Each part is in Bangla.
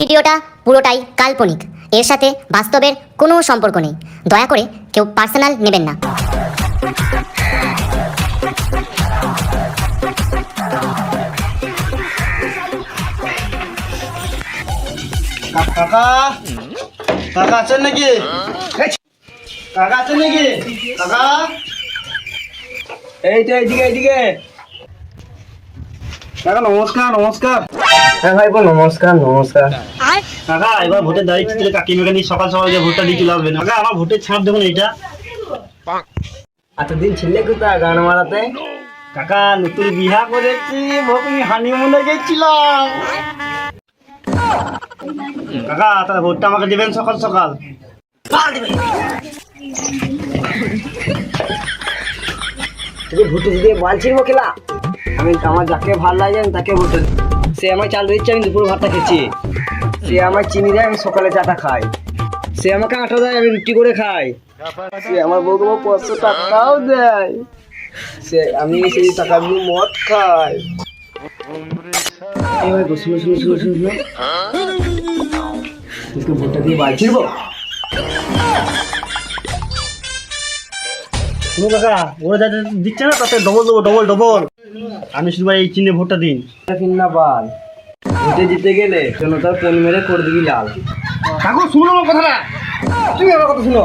ভিডিওটা পুরোটাই কাল্পনিক। এর সাথে বাস্তবের কোনো সম্পর্ক নেই। দয়া করে কেউ পার্সোনাল নেবেন না। কাকা? কাকা আছেন নাকি? কাকা আছেন নাকি? কাকা? এই তো এইদিকে এইদিকে। কাকা, নমস্কার নমস্কার। হ্যাঁ ভাই নমস্কার নমস্কার। কাকা এবার ভোটের দাঁড়িয়ে ছিল কাকিমাকে নিয়ে সকাল সকাল যে ভোটটা দিয়ে চলে আসবেন কাকা আমার ভোটের ছাপ দেখুন এইটা। এতদিন ছিলে কোথায় গান মারাতে? কাকা নতুন বিহা করেছি ভোগনি হানিমুনে গেছিলাম। কাকা তাহলে ভোটটা আমাকে দিবেন সকাল সকাল। তুই ভোটে দিতে বলছিস মোকেলা আমি আমার যাকে ভালো লাগে তাকে ভোটে দিই। সে আমায় চাল দিচ্ছে আমি দুপুর ভাতটা খেয়েছি। সে আমায় চিনি দেয়, আমি সকালে চাটা খাই। সে আমাকে আটা দেয়, আমি রুটি করে খাই। সে আমার বউ পাঁচশো টাকাও দেয়। সে আমি সেই টাকাগুলো মদ খাই। দিচ্ছে না তাতে ডবল দেবো ডবল ডবল আমি শুধু এই চিহ্নে ভোটটা দিন। না বাল ভোটে জিতে গেলে জনতার ফোন মেরে করে দিবি লাল। কাকু শুনো আমার কথাটা। তুমি আমার কথা শুনো।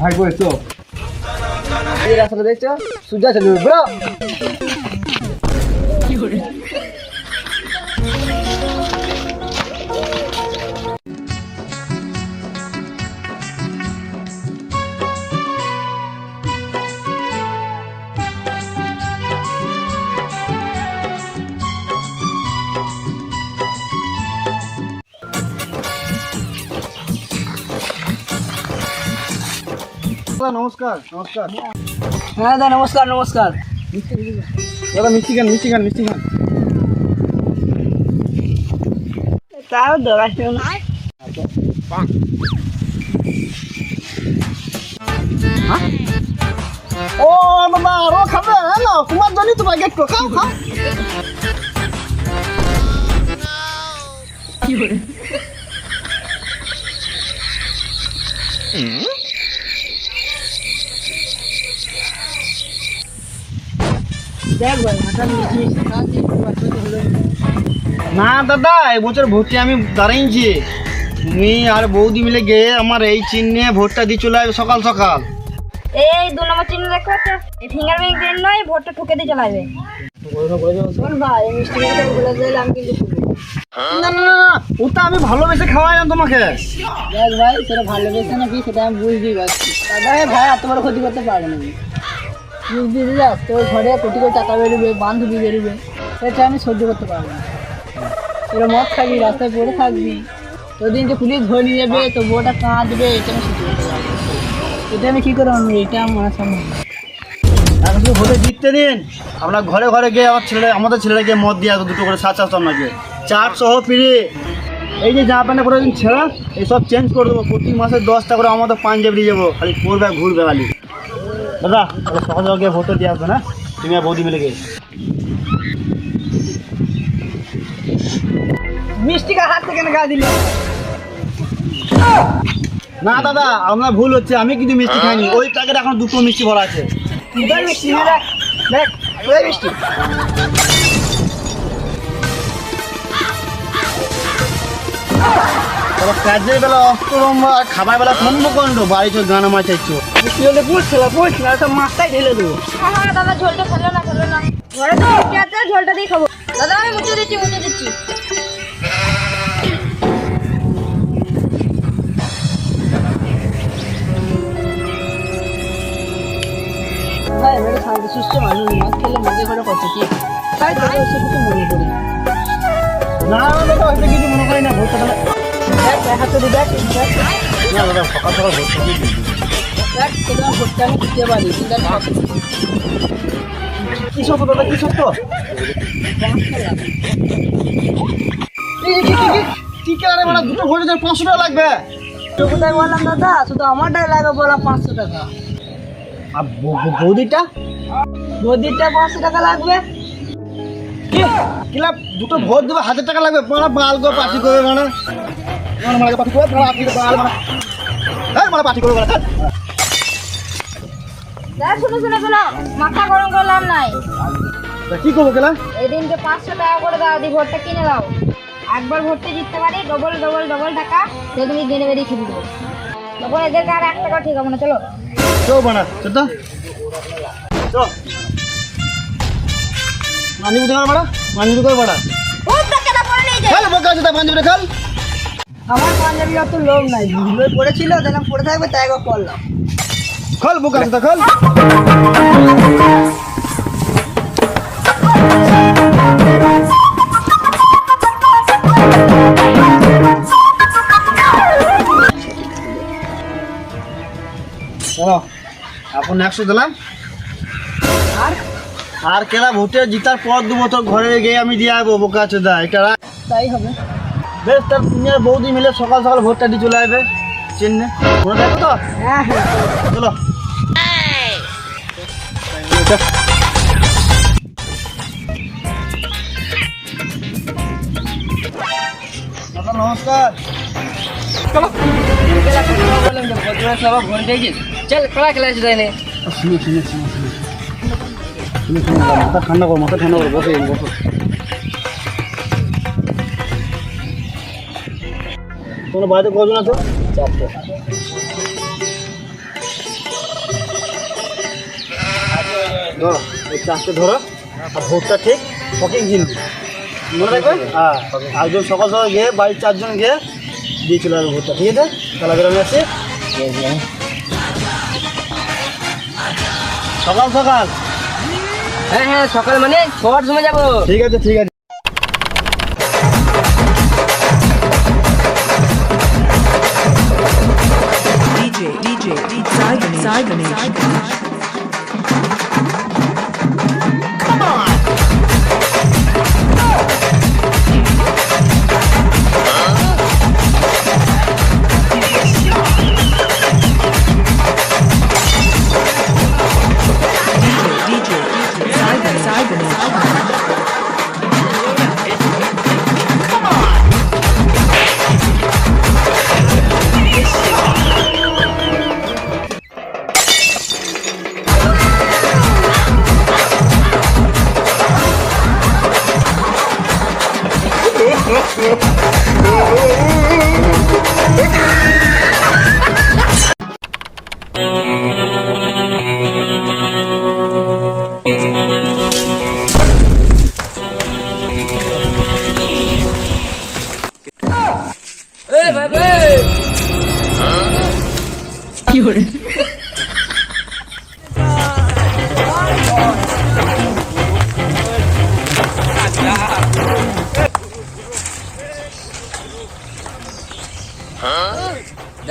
ভাই তো এই রাস্তাটা দেখছ? সুজা চলবে ব্রো। নমস্কার নমস্কার। হ্যাঁ দাদা নমস্কার নমস্কার। দাদা মিষ্টি খান মিষ্টি খান মিষ্টি খান। তাও দোকান ও বাবা আরও খাবে হ্যালো তোমার জন্য তোমার গেট খাও খাও। দেখ ভাই মাথা না দাদা এবছর ভোটে আমি দাঁড়িয়েছি তুমি আর বৌদি মিলে গিয়ে আমার এই চিহ্নে ভোটটা দিয়ে চলে আসবে সকাল সকাল। এই দু নম্বর চিহ্ন দেখতে পাচ্ছ? এই ফিঙ্গার প্রিন্ট দিন নয় ভোটটা ঠুকে দিয়ে চলে আসবে। ভাই এই মিষ্টি মিষ্টি বলে আমি না না না না, ওটা আমি ভালোবেসে খাওয়াইলাম তোমাকে। দেখ ভাই সেটা ভালোবেসে নাকি সেটা আমি বুঝতেই পারছি। দাদা ভাই এত বড় ক্ষতি করতে পারবে না। যাস তোর ঘরে কোটি কোটি টাকা বেরোবে, বান্ধবী বেরোবে। সেটা আমি সহ্য করতে পারব না। তোরা মদ খাবি, রাস্তায় পড়ে থাকবি। তোদিনকে পুলিশ ধরে নিয়ে যাবে তো বউটা কাঁদবে, এটা আমি সহ্য করতে পারব এটা আমি কী করে আনব এটা আমার সামনে এখন ভোটে জিততে দিন। আমরা ঘরে ঘরে গিয়ে আমার ছেলে, আমাদের ছেলেকে মদ দিয়ে আসব দুটো করে সাত সাত আপনাকে চাট সহ ফিরি। এই যে জামা প্যান্ট করে দিন ছেঁড়া এইসব চেঞ্জ করে দেবো। প্রতি মাসে দশটা করে আমাদের পাঞ্জাব যাব। খালি পড়বে ঘুরবে খালি। দাদা সকাল সকাল গিয়ে ভোটে দিয়ে আসবে না? তুমি আর বৌদি মিলে গিয়ে। মিষ্টি কার হাত থেকে গা দিলে? না দাদা আপনার ভুল হচ্ছে আমি কিন্তু মিষ্টি খাইনি। ওই প্যাকেট এখন দুটো মিষ্টি ভরা আছে। মিষ্টি হ্যাঁ দেখ ওই কাজের বেলা অষ্টরম্ব আর খাবার বেলা কুম্ভকণ্ড বাড়ি চো গানা মাছ চাইছো। মিষ্টি হলে পুষ খেলা পুষ না সব মাছটাই ঢেলে দেবো। হ্যাঁ দাদা ঝোলটা খেলো না খেলো না। ঘরে তো আছে? ঝোলটা দিয়ে খাব। দাদা আমি মুছে দিচ্ছি মুছে দিচ্ছি। সুস্থ মানুষ মাছ খেলে মজা করে কত কি? তাই কিছু মনে করি না। দাদা কিছু মনে করি না ভোটটা তো দুটো ভোটে যার পাঁচশো টাকা লাগবে তোকে তাই বললাম দাদা শুধু আমারটাই লাগে বলা পাঁচশো টাকা আর বৌদিটা গদিরটা পাঁচশো টাকা লাগবে। কি? কিলা দুটো ভোট দেবে হাজার টাকা লাগবে। মারা বাল গো পার্টি করবে মানে মারা মারা পার্টি করবে মারা আপনি বাল মারা। মারা পার্টি করবে মারা দাদা শুনো শুনো শুনো মাথা গরম করে লাভ নাই। কি করব কেলা? এদিনকে পাঁচশো টাকা করে দাও দিয়ে ভোটটা কিনে দাও। একবার ভোটে জিততে পারি ডবল ডবল ডবল টাকা সে তুমি বেরিয়ে খেতে দেবো। তখন এদেরকে আর এক টাকা ঠিক হবে না চলো। চো বানা চো তো চো মানি বুঝে বাড়া? মানি বুঝে বাড়া? খেল বোকা আছে তা পাঞ্জাবিটা খেল। আমার পাঞ্জাবি অত লোভ নাই ধুলোয় পড়েছিল দেখলাম পড়ে থাকবে তাই একবার করলাম খেল বোকা আছে তা খেল। চলো এখন একশো দিলাম। আর কেলা ভোটে জিতার পর দু বছর ঘরে গিয়ে আমি দিয়ে আসব বোকা আছে দা এটা তাই হবে। বেশ তার তুমি আর বৌদি মিলে সকাল সকাল ভোটটা দিয়ে চলে আসবে চেন্নে মনে থাকবে তো? হ্যাঁ হ্যাঁ। চলো। দাদা নমস্কার। চল। খেলা খেলা শুনে শুনে শুনে শুনে শুনে শুনে। মাথা ঠান্ডা করো মাথা ঠান্ডা করো বসে বসো তোমার বাড়িতে কজন আছো। চারটে ধরো এই চারটে ধরো আর ভোটটা ঠিক ফকিং কিন্তু মনে রাখবে হ্যাঁ একজন সকাল সকাল গিয়ে বাড়ির চারজন গিয়ে দিয়ে চলে আসবে ভোটটা ঠিক আছে তাহলে বেরোনো আছে সকাল সকাল হ্যাঁ হ্যাঁ সকাল মানে ছটার সময় যাব। ঠিক আছে ঠিক আছে।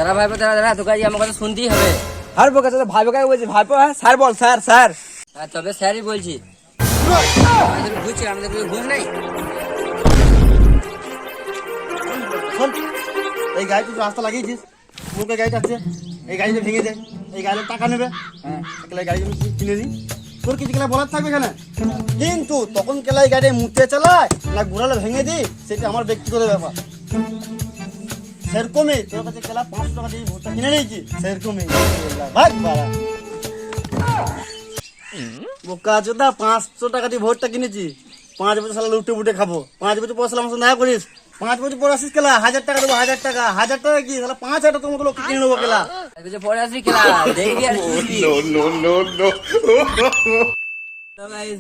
দাঁড়া ভাইপো দাঁড়া দাঁড়া তোকে আজকে আমার কথা শুনতেই হবে। আর বোকা তো ভাই বোকা বলছি ভাইপো হ্যাঁ স্যার বল স্যার স্যার। আর তবে স্যারই বলছি। আমাদের বুঝছি আমাদের ঘুম নাই। শোন এই গাড়ি তুই রাস্তা লাগিয়েছিস মুখে গাড়িটা আছে এই গাড়িটা ভেঙে দে এই গাড়ির টাকা নেবে। হ্যাঁ। কেলা গাড়ি কিনে দিই তোর কিছু কেলা বলার থাকবে এখানে? কিন্তু তখন কেলা এই গাড়ি মুতে চালায় না ঘুরালে ভেঙে দিই সেটা আমার ব্যক্তিগত ব্যাপার। সেরকমই তোর কাছে পাঁচশো টাকা দিয়ে ভোটটা কিনে নিয়েছি। সেরকমই ভাগ বাড়া। বোকা চোদা পাঁচশো টাকা দিয়ে ভোটটা কিনেছি। পাঁচ বছর সালা লুটে বুটে খাব। পাঁচ বছর পর সালা আমার সাথে করিস। পাঁচ বছর পর আসিস কেলা হাজার টাকা দেবো হাজার টাকা। হাজার টাকা কি? সালা পাঁচ হাজার মতো লোক কিনে নেব কেলা। পরে আসবি খেলা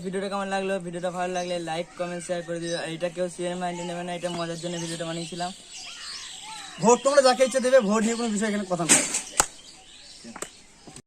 ভিডিওটা কেমন লাগল? ভিডিওটা ভালো লাগলে লাইক কমেন্ট শেয়ার করে দিও। আর এটা কেউ শেয়ার মাইন্ডে নেবে না এটা মজার জন্য ভিডিওটা বানিয়েছিলাম। ভোট তোমরা যাকে ইচ্ছে দেবে ভোট নিয়ে কোনো বিষয় এখানে কথা না